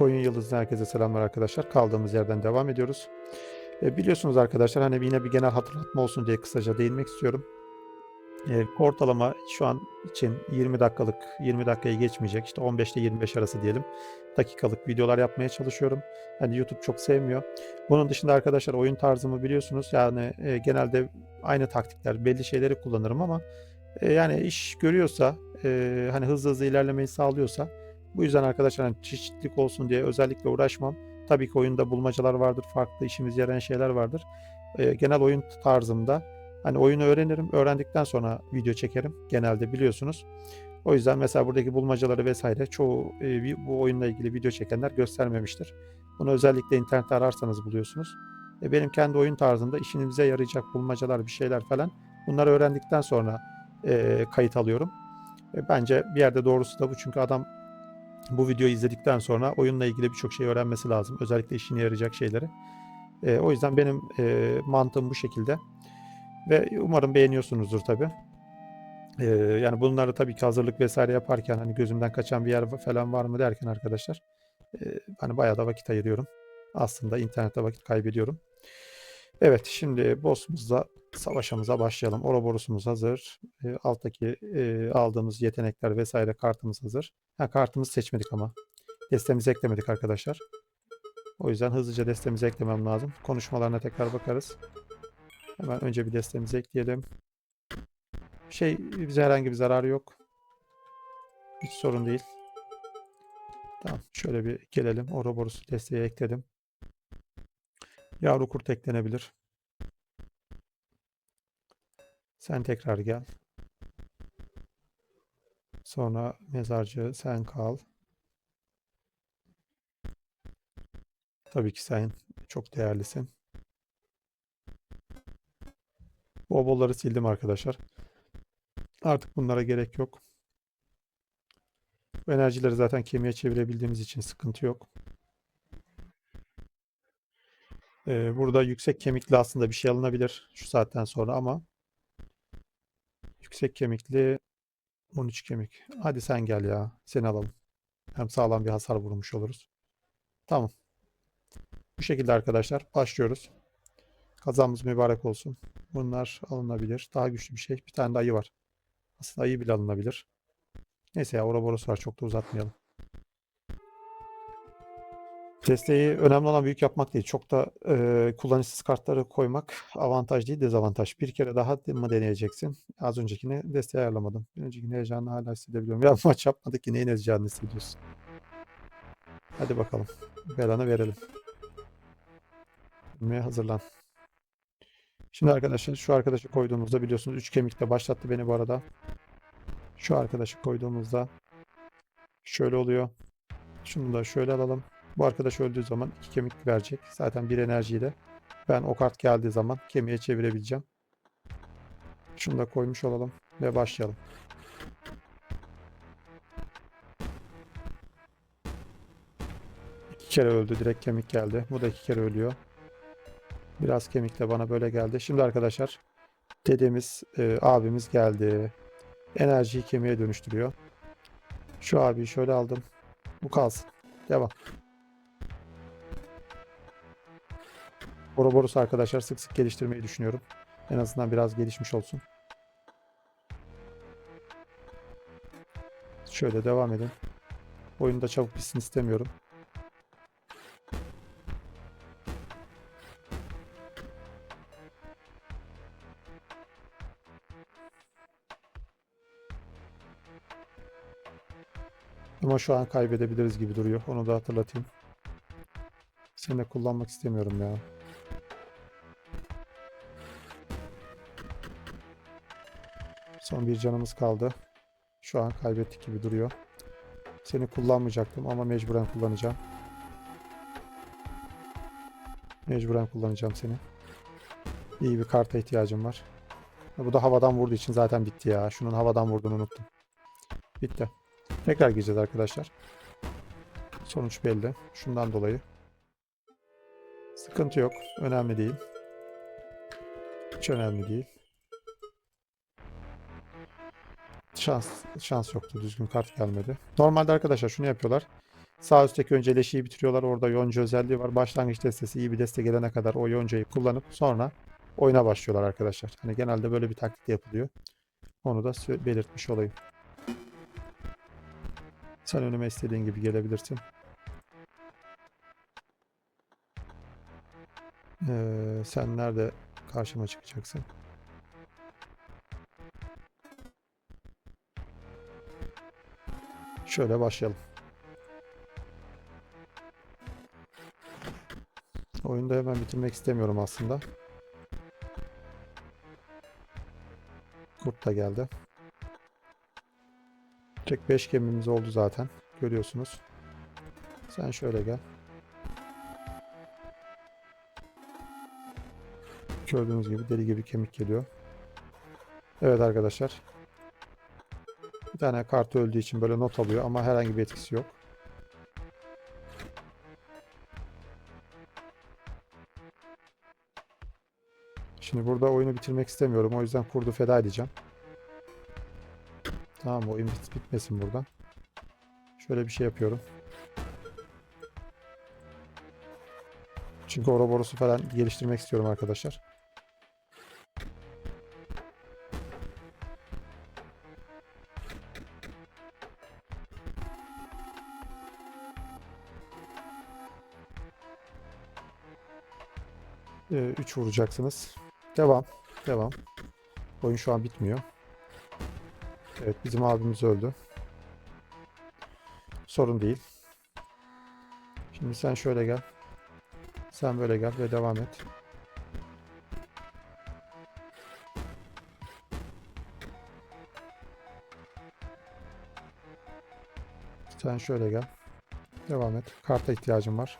Oyun Yıldızı'na herkese selamlar arkadaşlar. Kaldığımız yerden devam ediyoruz. E, biliyorsunuz arkadaşlar hani yine bir genel hatırlatma olsun diye kısaca değinmek istiyorum. E, ortalama şu an için 20 dakikalık, 20 dakikayı geçmeyecek işte 15 ile 25 arası diyelim dakikalık videolar yapmaya çalışıyorum. Hani YouTube çok sevmiyor. Bunun dışında arkadaşlar oyun tarzımı biliyorsunuz. Yani e, genelde aynı taktikler, belli şeyleri kullanırım ama e, yani iş görüyorsa, e, hani hızlı hızlı ilerlemeyi sağlıyorsa bu yüzden arkadaşlar hani çeşitlilik olsun diye özellikle uğraşmam. Tabii ki oyunda bulmacalar vardır, farklı işimize yarayan şeyler vardır. Ee, genel oyun tarzımda hani oyunu öğrenirim, öğrendikten sonra video çekerim genelde biliyorsunuz. O yüzden mesela buradaki bulmacaları vesaire çoğu e, bu oyunla ilgili video çekenler göstermemiştir. Bunu özellikle internette ararsanız buluyorsunuz. E, benim kendi oyun tarzımda işinize yarayacak bulmacalar bir şeyler falan bunları öğrendikten sonra e, kayıt alıyorum. E, bence bir yerde doğrusu da bu çünkü adam bu videoyu izledikten sonra oyunla ilgili birçok şey öğrenmesi lazım. Özellikle işine yarayacak şeyleri. E, o yüzden benim e, mantığım bu şekilde. Ve umarım beğeniyorsunuzdur tabii. E, yani bunları tabii ki hazırlık vesaire yaparken hani gözümden kaçan bir yer falan var mı derken arkadaşlar e, hani bayağı da vakit ayırıyorum. Aslında internette vakit kaybediyorum. Evet şimdi boss'umuzla savaşımıza başlayalım. Ouroboros'umuz hazır. E, alttaki e, aldığımız yetenekler vesaire kartımız hazır. Ha, kartımızı seçmedik ama. Destemizi eklemedik arkadaşlar. O yüzden hızlıca destemizi eklemem lazım. Konuşmalarına tekrar bakarız. Hemen önce bir destemizi ekleyelim. Şey bize herhangi bir zararı yok. Hiç sorun değil. Tamam şöyle bir gelelim. Ouroboros'u desteğe ekledim. Yavru kurt eklenebilir. Sen tekrar gel. Sonra mezarcı sen kal. Tabii ki sen çok değerlisin. Bobolları sildim arkadaşlar. Artık bunlara gerek yok. Bu enerjileri zaten kemiğe çevirebildiğimiz için sıkıntı yok. Ee, burada yüksek kemikli aslında bir şey alınabilir şu saatten sonra ama yüksek kemikli 13 kemik. Hadi sen gel ya. Seni alalım. Hem sağlam bir hasar vurmuş oluruz. Tamam. Bu şekilde arkadaşlar başlıyoruz. Kazamız mübarek olsun. Bunlar alınabilir. Daha güçlü bir şey. Bir tane de ayı var. Aslında ayı bile alınabilir. Neyse ya Ouroboros var. Çok da uzatmayalım. Desteği önemli olan büyük yapmak değil. Çok da e, kullanışsız kartları koymak avantaj değil dezavantaj. Bir kere daha mı deneyeceksin? Az öncekini desteği ayarlamadım. Bir öncekini heyecanını hala hissedebiliyorum. Ya maç yapmadık ki neyin heyecanını hissediyorsun? Hadi bakalım. Belanı verelim. Bilmeye hazırlan. Şimdi arkadaşlar şu arkadaşı koyduğumuzda biliyorsunuz 3 kemikle başlattı beni bu arada. Şu arkadaşı koyduğumuzda şöyle oluyor. Şunu da şöyle alalım. Bu arkadaş öldüğü zaman iki kemik verecek. Zaten bir enerjiyle. Ben o kart geldiği zaman kemiğe çevirebileceğim. Şunu da koymuş olalım ve başlayalım. İki kere öldü. Direkt kemik geldi. Bu da iki kere ölüyor. Biraz kemikle bana böyle geldi. Şimdi arkadaşlar dedemiz, e, abimiz geldi. Enerjiyi kemiğe dönüştürüyor. Şu abiyi şöyle aldım. Bu kalsın. Devam. Ouroboros arkadaşlar sık sık geliştirmeyi düşünüyorum. En azından biraz gelişmiş olsun. Şöyle devam edin. Oyunda çabuk bitsin istemiyorum. Ama şu an kaybedebiliriz gibi duruyor. Onu da hatırlatayım. Seni de kullanmak istemiyorum ya. Son bir canımız kaldı. Şu an kaybettik gibi duruyor. Seni kullanmayacaktım ama mecburen kullanacağım. Mecburen kullanacağım seni. İyi bir karta ihtiyacım var. Bu da havadan vurduğu için zaten bitti ya. Şunun havadan vurduğunu unuttum. Bitti. Tekrar gireceğiz arkadaşlar. Sonuç belli. Şundan dolayı. Sıkıntı yok. Önemli değil. Hiç önemli değil. Şans şans yoktu. Düzgün kart gelmedi. Normalde arkadaşlar şunu yapıyorlar. Sağ üstteki önce leşiyi bitiriyorlar. Orada yonca özelliği var. Başlangıç destesi iyi bir deste gelene kadar o yoncayı kullanıp sonra oyuna başlıyorlar arkadaşlar. Hani genelde böyle bir taktik yapılıyor. Onu da belirtmiş olayım. Sen önüme istediğin gibi gelebilirsin. Ee, sen nerede karşıma çıkacaksın? Şöyle başlayalım. Oyunu da hemen bitirmek istemiyorum aslında. Kurt da geldi. Tek 5 gemimiz oldu zaten. Görüyorsunuz. Sen şöyle gel. Gördüğünüz gibi deli gibi kemik geliyor. Evet arkadaşlar. Bir tane kart öldüğü için böyle not alıyor ama herhangi bir etkisi yok. Şimdi burada oyunu bitirmek istemiyorum. O yüzden kurdu feda edeceğim. Tamam oyun bit bitmesin burada. Şöyle bir şey yapıyorum. Çünkü Ouroboros'u falan geliştirmek istiyorum arkadaşlar. 3 vuracaksınız. Devam. Devam. Oyun şu an bitmiyor. Evet bizim abimiz öldü. Sorun değil. Şimdi sen şöyle gel. Sen böyle gel ve devam et. Sen şöyle gel. Devam et. Karta ihtiyacım var.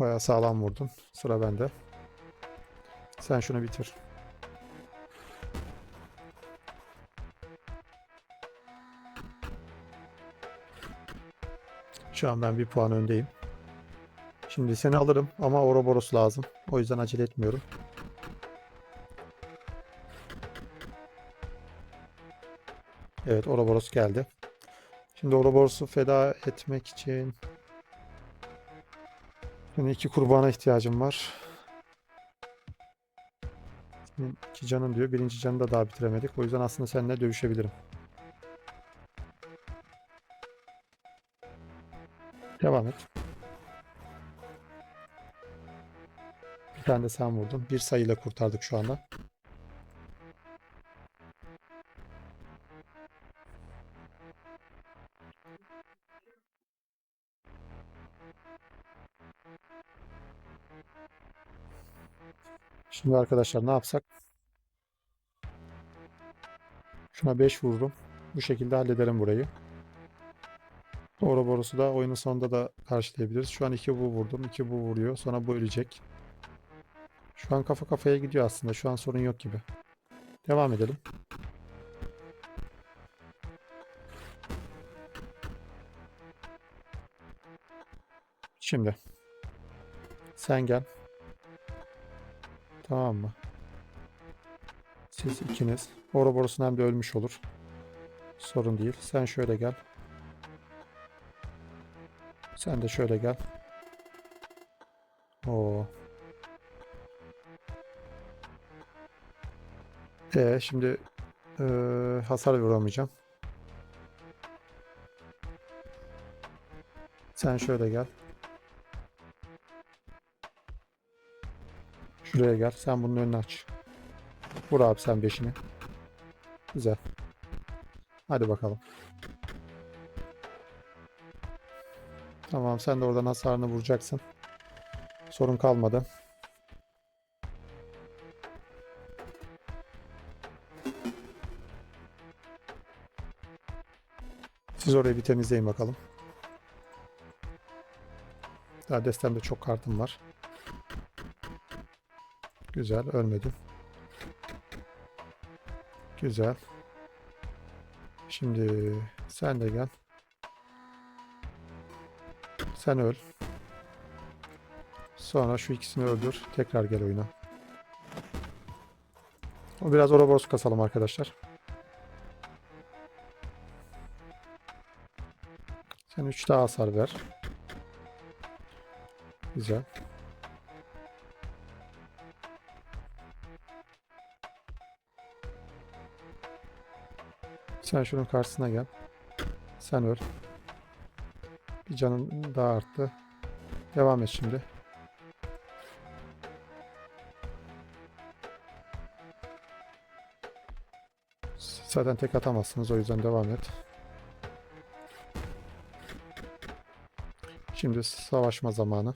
Bayağı sağlam vurdun. Sıra bende. Sen şunu bitir. Şu an ben bir puan öndeyim. Şimdi seni alırım ama Ouroboros lazım. O yüzden acele etmiyorum. Evet Ouroboros geldi. Şimdi Ouroboros'u feda etmek için Şimdi iki kurbana ihtiyacım var. Senin iki canın diyor. Birinci canı da daha bitiremedik. O yüzden aslında seninle dövüşebilirim. Devam et. Bir tane de sen vurdun. Bir sayıyla kurtardık şu anda. Şimdi arkadaşlar ne yapsak? Şuna 5 vururum. Bu şekilde hallederim burayı. Ouroboros'u da oyunun sonunda da karşılayabiliriz. Şu an 2 bu vurdum. 2 bu vuruyor. Sonra bu ölecek. Şu an kafa kafaya gidiyor aslında. Şu an sorun yok gibi. Devam edelim. Şimdi. Sen gel. Tamam mı? Siz ikiniz. Ouroboros'un hem de ölmüş olur. Sorun değil. Sen şöyle gel. Sen de şöyle gel. Oo. Ee, şimdi eee, hasar vuramayacağım. Sen şöyle gel. Şuraya gel. Sen bunun önünü aç. Vur abi sen beşini. Güzel. Hadi bakalım. Tamam sen de oradan hasarını vuracaksın. Sorun kalmadı. Siz orayı bir temizleyin bakalım. Daha destemde çok kartım var. Güzel ölmedin. Güzel. Şimdi sen de gel. Sen öl. Sonra şu ikisini öldür. Tekrar gel oyuna. Biraz Ouroboros kasalım arkadaşlar. Sen 3 daha hasar ver. Güzel. Sen şunun karşısına gel. Sen öl. Bir canın daha arttı. Devam et şimdi. Zaten tek atamazsınız o yüzden devam et. Şimdi savaşma zamanı.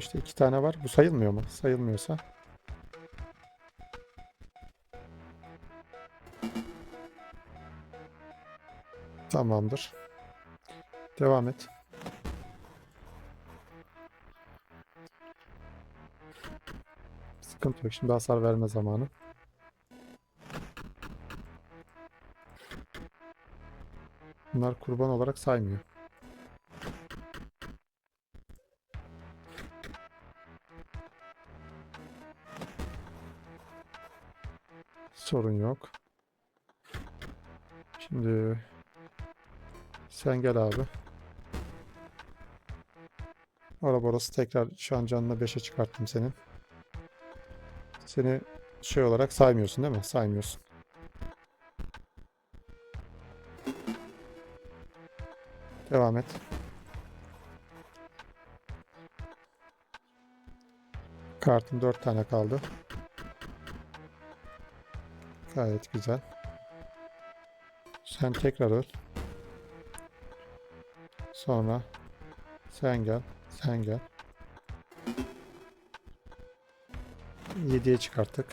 İşte iki tane var. Bu sayılmıyor mu? Sayılmıyorsa. Tamamdır. Devam et. Sıkıntı yok. Şimdi hasar verme zamanı. Bunlar kurban olarak saymıyor. Sorun yok. Şimdi sen gel abi. Ouroboros tekrar şu an canını 5'e çıkarttım senin. Seni şey olarak saymıyorsun değil mi? Saymıyorsun. Devam et. Kartım 4 tane kaldı. Gayet güzel. Sen tekrar öl. Sonra sen gel, sen gel. 7'ye çıkarttık.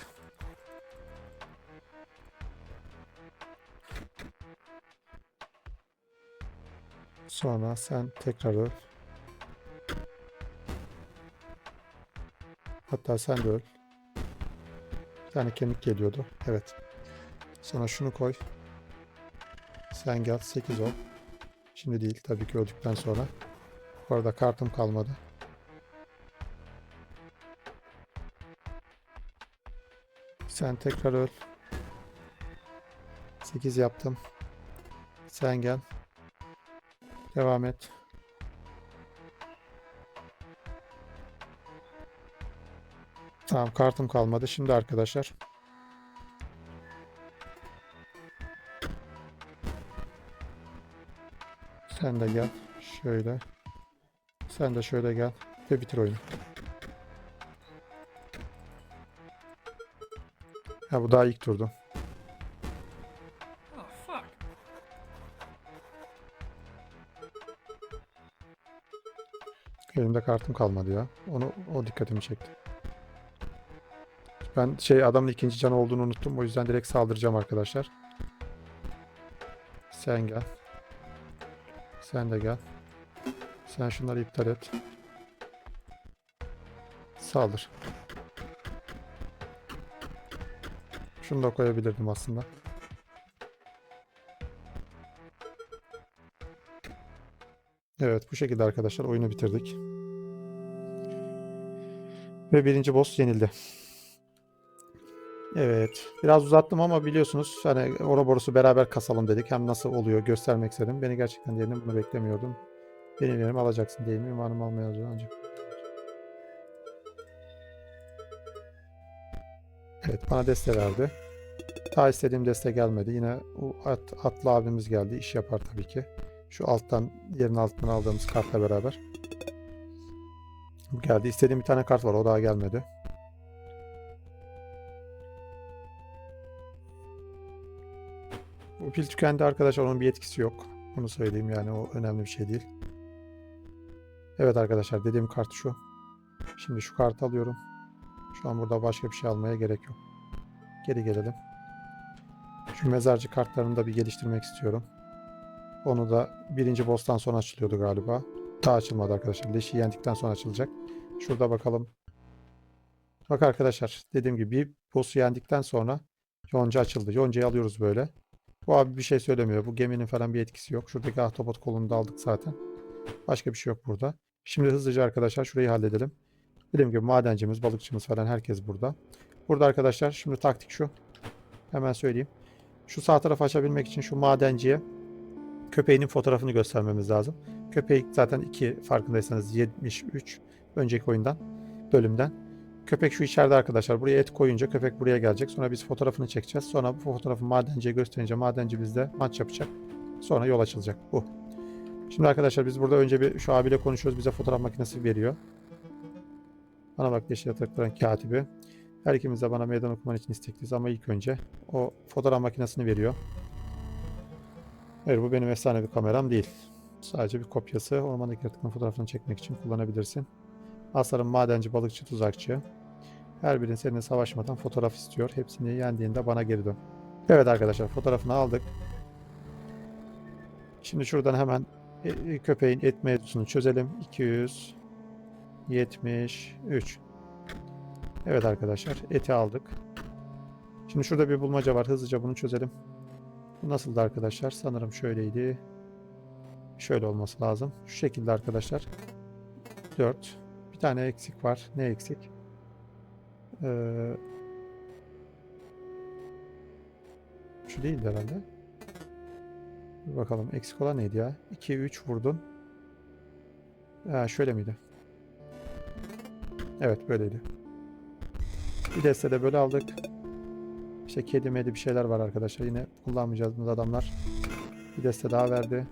Sonra sen tekrar öl. Hatta sen de öl. Bir tane kemik geliyordu. Evet. Sonra şunu koy. Sen gel 8 ol. Şimdi değil tabii ki öldükten sonra. Bu arada kartım kalmadı. Sen tekrar öl. 8 yaptım. Sen gel. Devam et. Tamam kartım kalmadı. Şimdi arkadaşlar. Sen de gel. Şöyle. Sen de şöyle gel. Ve bitir oyunu. Ha bu daha ilk turdu. Oh. Elimde kartım kalmadı ya. Onu o dikkatimi çekti. Ben şey adamın ikinci canı olduğunu unuttum. O yüzden direkt saldıracağım arkadaşlar. Sen gel. Sen de gel. Sen şunları iptal et. Saldır. Şunu da koyabilirdim aslında. Evet bu şekilde arkadaşlar oyunu bitirdik. Ve birinci boss yenildi. Evet. Biraz uzattım ama biliyorsunuz hani Ouroboros'u beraber kasalım dedik. Hem nasıl oluyor göstermek istedim. Beni gerçekten yendim. Bunu beklemiyordum. Benim yerimi alacaksın değil mi? Umarım almayacağız ancak. Evet bana deste verdi. Daha istediğim deste gelmedi. Yine at, atlı abimiz geldi. İş yapar tabii ki. Şu alttan yerin altından aldığımız kartla beraber. Bu geldi. İstediğim bir tane kart var. O daha gelmedi. Pil tükendi arkadaşlar. Onun bir etkisi yok. Bunu söyleyeyim yani. O önemli bir şey değil. Evet arkadaşlar. Dediğim kart şu. Şimdi şu kartı alıyorum. Şu an burada başka bir şey almaya gerek yok. Geri gelelim. Şu mezarcı kartlarını da bir geliştirmek istiyorum. Onu da birinci boss'tan sonra açılıyordu galiba. Daha açılmadı arkadaşlar. Leşi yendikten sonra açılacak. Şurada bakalım. Bak arkadaşlar dediğim gibi bir boss'u yendikten sonra yonca açıldı. Yoncayı alıyoruz böyle. Bu abi bir şey söylemiyor. Bu geminin falan bir etkisi yok. Şuradaki ahtapot kolunu da aldık zaten. Başka bir şey yok burada. Şimdi hızlıca arkadaşlar şurayı halledelim. Dediğim gibi madencimiz, balıkçımız falan herkes burada. Burada arkadaşlar şimdi taktik şu. Hemen söyleyeyim. Şu sağ tarafı açabilmek için şu madenciye köpeğinin fotoğrafını göstermemiz lazım. Köpek zaten iki farkındaysanız 73 önceki oyundan bölümden. Köpek şu içeride arkadaşlar. Buraya et koyunca köpek buraya gelecek. Sonra biz fotoğrafını çekeceğiz. Sonra bu fotoğrafı madenciye gösterince madenci bizde maç yapacak. Sonra yol açılacak. Bu. Şimdi arkadaşlar biz burada önce bir şu abiyle konuşuyoruz. Bize fotoğraf makinesi veriyor. Bana bak yeşil yatakların katibi. Her ikimiz de bana meydan okuman için istekliyiz ama ilk önce o fotoğraf makinesini veriyor. Hayır bu benim efsane bir kameram değil. Sadece bir kopyası. Ormandaki yaratıkların fotoğrafını çekmek için kullanabilirsin. Aslarım madenci, balıkçı, tuzakçı. Her birinin seninle savaşmadan fotoğraf istiyor. Hepsini yendiğinde bana geri dön. Evet arkadaşlar fotoğrafını aldık. Şimdi şuradan hemen e, e, köpeğin et mevzusunu çözelim. 273. Evet arkadaşlar eti aldık. Şimdi şurada bir bulmaca var. Hızlıca bunu çözelim. Bu nasıldı arkadaşlar? Sanırım şöyleydi. Şöyle olması lazım. Şu şekilde arkadaşlar. 4. Bir tane eksik var. Ne eksik? Ee, şu değildi herhalde. Bir bakalım eksik olan neydi ya? 2 3 vurdun. Ha, şöyle miydi? Evet böyleydi. Bir deste de böyle aldık. İşte kedi medi bir şeyler var arkadaşlar. Yine kullanmayacağımız adamlar. Bir deste daha verdi.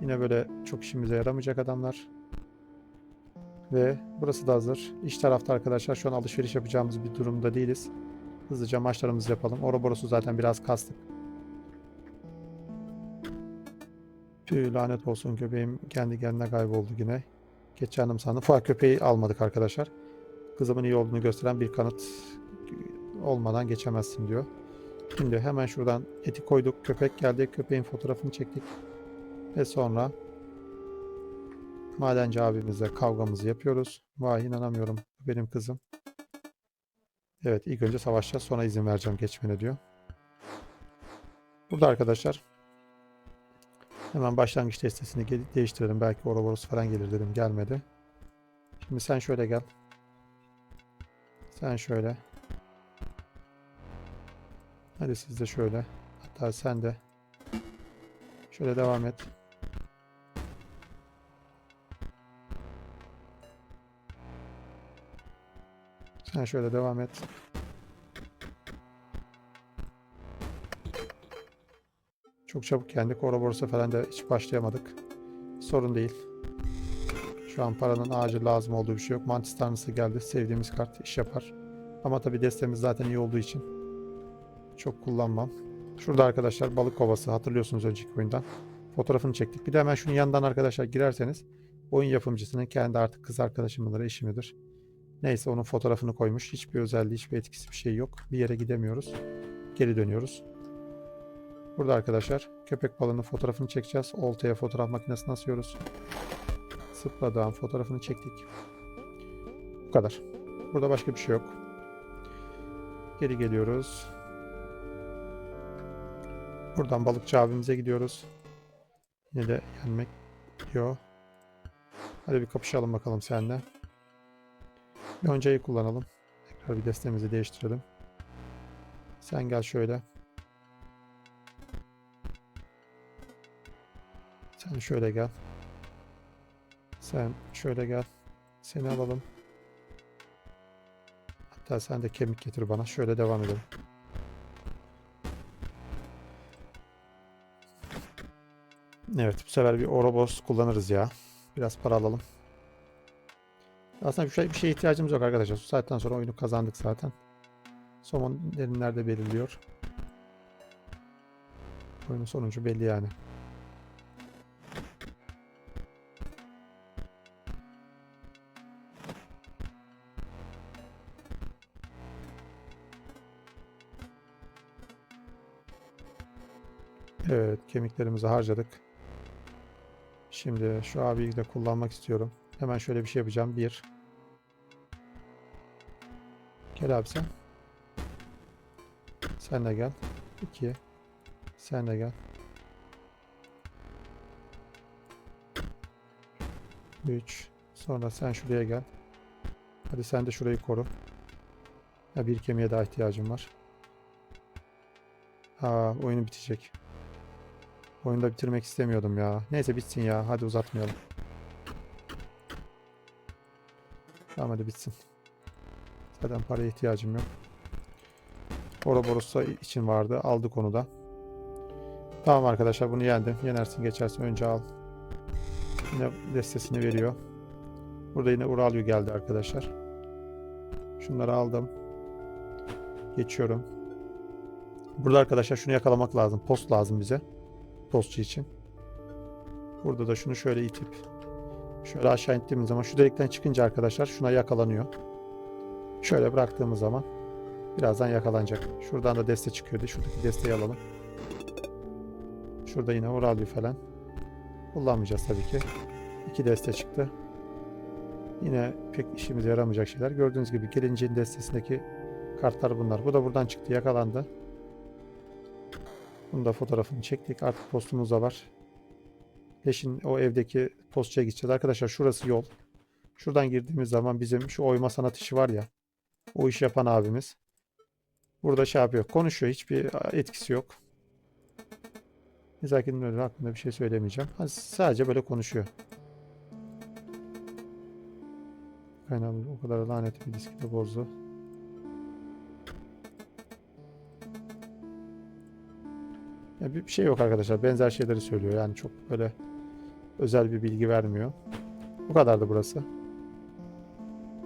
Yine böyle çok işimize yaramayacak adamlar. Ve burası da hazır. İç tarafta arkadaşlar şu an alışveriş yapacağımız bir durumda değiliz. Hızlıca maçlarımızı yapalım. Ouroboros'u zaten biraz kastık. Tüh lanet olsun köpeğim kendi kendine kayboldu yine. Geçen sandım. Fakat köpeği almadık arkadaşlar. Kızımın iyi olduğunu gösteren bir kanıt olmadan geçemezsin diyor. Şimdi hemen şuradan eti koyduk. Köpek geldi. Köpeğin fotoğrafını çektik. Ve sonra madenci abimizle kavgamızı yapıyoruz. Vay inanamıyorum. Benim kızım. Evet ilk önce savaşacağız. Sonra izin vereceğim geçmene diyor. Burada arkadaşlar hemen başlangıç destesini değiştirelim. Belki Ouroboros falan gelir dedim. Gelmedi. Şimdi sen şöyle gel. Sen şöyle. Hadi siz de şöyle. Hatta sen de. Şöyle devam et. Sen şöyle devam et. Çok çabuk yendik. Ouroboros'a falan da hiç başlayamadık. Sorun değil. Şu an paranın acil lazım olduğu bir şey yok. Mantis tanrısı geldi. Sevdiğimiz kart iş yapar. Ama tabi destemiz zaten iyi olduğu için çok kullanmam. Şurada arkadaşlar balık kovası hatırlıyorsunuz önceki oyundan. Fotoğrafını çektik. Bir de hemen şunun yanından arkadaşlar girerseniz oyun yapımcısının kendi artık kız arkadaşı mıdır, eşi midir? Neyse onun fotoğrafını koymuş. Hiçbir özelliği, hiçbir etkisi bir şey yok. Bir yere gidemiyoruz. Geri dönüyoruz. Burada arkadaşlar köpek balığının fotoğrafını çekeceğiz. Oltaya fotoğraf makinesine asıyoruz. Sıpladığın fotoğrafını çektik. Bu kadar. Burada başka bir şey yok. Geri geliyoruz. Buradan balıkçı abimize gidiyoruz. Yine de yenmek diyor. Hadi bir kapışalım bakalım seninle. Yoncayı kullanalım. Tekrar bir destemizi değiştirelim. Sen gel şöyle. Sen şöyle gel. Sen şöyle gel. Seni alalım. Hatta sen de kemik getir bana. Şöyle devam edelim. Evet bu sefer bir Ouroboros kullanırız ya. Biraz para alalım. Aslında şey, bir şeye ihtiyacımız yok arkadaşlar. Bu saatten sonra oyunu kazandık zaten. Somon derinlerde belirliyor. Oyunun sonucu belli yani. Evet, kemiklerimizi harcadık. Şimdi şu abiyi de kullanmak istiyorum. Hemen şöyle bir şey yapacağım. Bir. Gel abi sen. Sen de gel. İki. Sen de gel. 3. Sonra sen şuraya gel. Hadi sen de şurayı koru. Ya bir kemiğe daha ihtiyacım var. Aa, oyunu bitecek. Oyunu da bitirmek istemiyordum ya. Neyse bitsin ya. Hadi uzatmayalım. Tamam hadi bitsin. Zaten paraya ihtiyacım yok. Ouroboros'a için vardı. Aldık onu da. Tamam arkadaşlar bunu yendim. Yenersin geçersin önce al. Yine destesini veriyor. Burada yine Uralyo geldi arkadaşlar. Şunları aldım. Geçiyorum. Burada arkadaşlar şunu yakalamak lazım. Post lazım bize. Postçu için. Burada da şunu şöyle itip şöyle aşağı indiğimiz zaman şu delikten çıkınca arkadaşlar şuna yakalanıyor. Şöyle bıraktığımız zaman birazdan yakalanacak. Şuradan da deste çıkıyordu. Şuradaki desteği alalım. Şurada yine Uralyo falan. Kullanmayacağız tabii ki. İki deste çıktı. Yine pek işimize yaramayacak şeyler. Gördüğünüz gibi gelincin destesindeki kartlar bunlar. Bu da buradan çıktı yakalandı. Bunu da fotoğrafını çektik. Artık postumuz da var. Leşin o evdeki postçuya gideceğiz. Arkadaşlar şurası yol. Şuradan girdiğimiz zaman bizim şu oyma sanat işi var ya. O iş yapan abimiz. Burada şey yapıyor. Konuşuyor. Hiçbir etkisi yok. Nezaketin öyle hakkında bir şey söylemeyeceğim. Sadece böyle konuşuyor. Kaynağı o kadar lanetli bir diski de bozdu. Ya bir şey yok arkadaşlar. Benzer şeyleri söylüyor. Yani çok böyle özel bir bilgi vermiyor. Bu kadardı burası.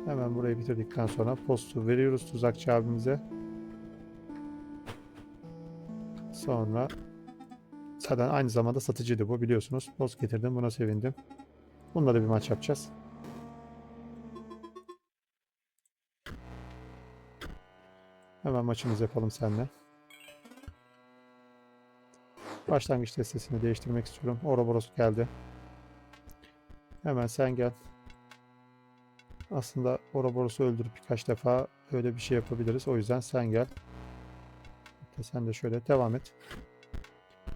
Hemen burayı bitirdikten sonra postu veriyoruz tuzakçı abimize. Sonra zaten aynı zamanda satıcıydı bu biliyorsunuz. Post getirdim buna sevindim. Bununla da bir maç yapacağız. Hemen maçımızı yapalım seninle. Başlangıç destesini değiştirmek istiyorum. Ouroboros geldi. Hemen sen gel. Aslında Ouroboros'u öldürüp birkaç defa öyle bir şey yapabiliriz. O yüzden sen gel. Sen de şöyle devam et.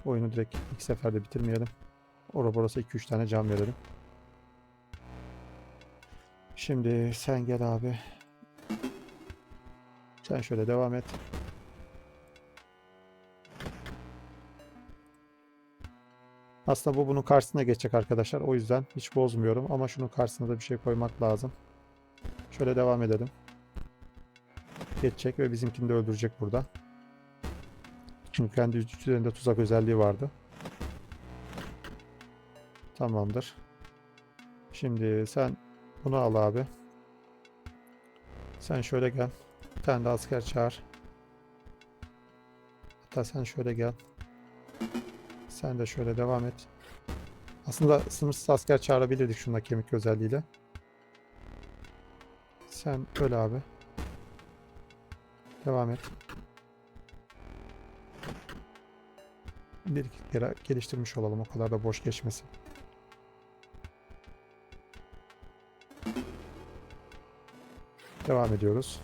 Oyunu direkt ilk seferde bitirmeyelim. Ouroboros'a 2-3 tane can verelim. Şimdi sen gel abi. Sen şöyle devam et. Aslında bu bunun karşısına geçecek arkadaşlar. O yüzden hiç bozmuyorum ama şunun karşısına da bir şey koymak lazım. Şöyle devam edelim. Geçecek ve bizimkini de öldürecek burada. Çünkü kendi üzerinde tuzak özelliği vardı. Tamamdır. Şimdi sen bunu al abi. Sen şöyle gel. Bir tane de asker çağır. Hatta sen şöyle gel. Sen de şöyle devam et. Aslında sınırsız asker çağırabilirdik şunda kemik özelliğiyle. Sen öyle abi. Devam et. Bir iki kere geliştirmiş olalım. O kadar da boş geçmesin. Devam ediyoruz.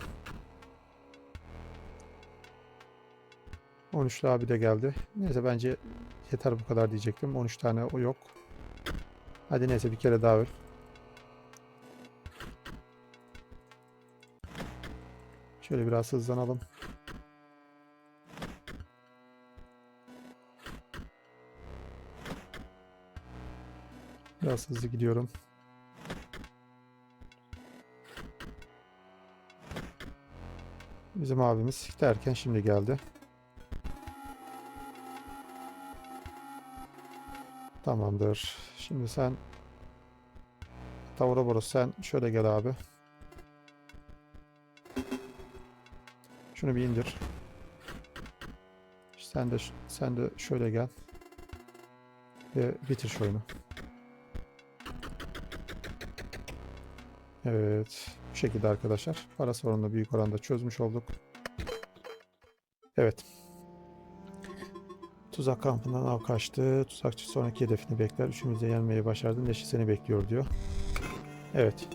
13'lü abi de geldi. Neyse bence yeter bu kadar diyecektim. 13 tane o yok. Hadi neyse bir kere daha öl. Şöyle biraz hızlanalım. Biraz hızlı gidiyorum. Bizim abimiz derken şimdi geldi. Tamamdır. Şimdi sen Tavura Boros sen şöyle gel abi. Şunu bir indir. Sen de sen de şöyle gel. Ve bitir şu oyunu. Evet. Bu şekilde arkadaşlar. Para sorununu büyük oranda çözmüş olduk. Evet. Tuzak kampından av kaçtı. Tuzakçı sonraki hedefini bekler. Üçümüz de yenmeyi başardın. Leşi seni bekliyor diyor. Evet.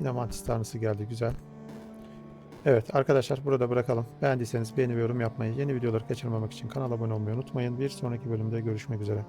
Yine mantis tanrısı geldi. Güzel. Evet arkadaşlar burada bırakalım. Beğendiyseniz beğeni ve yorum yapmayı, yeni videoları kaçırmamak için kanala abone olmayı unutmayın. Bir sonraki bölümde görüşmek üzere.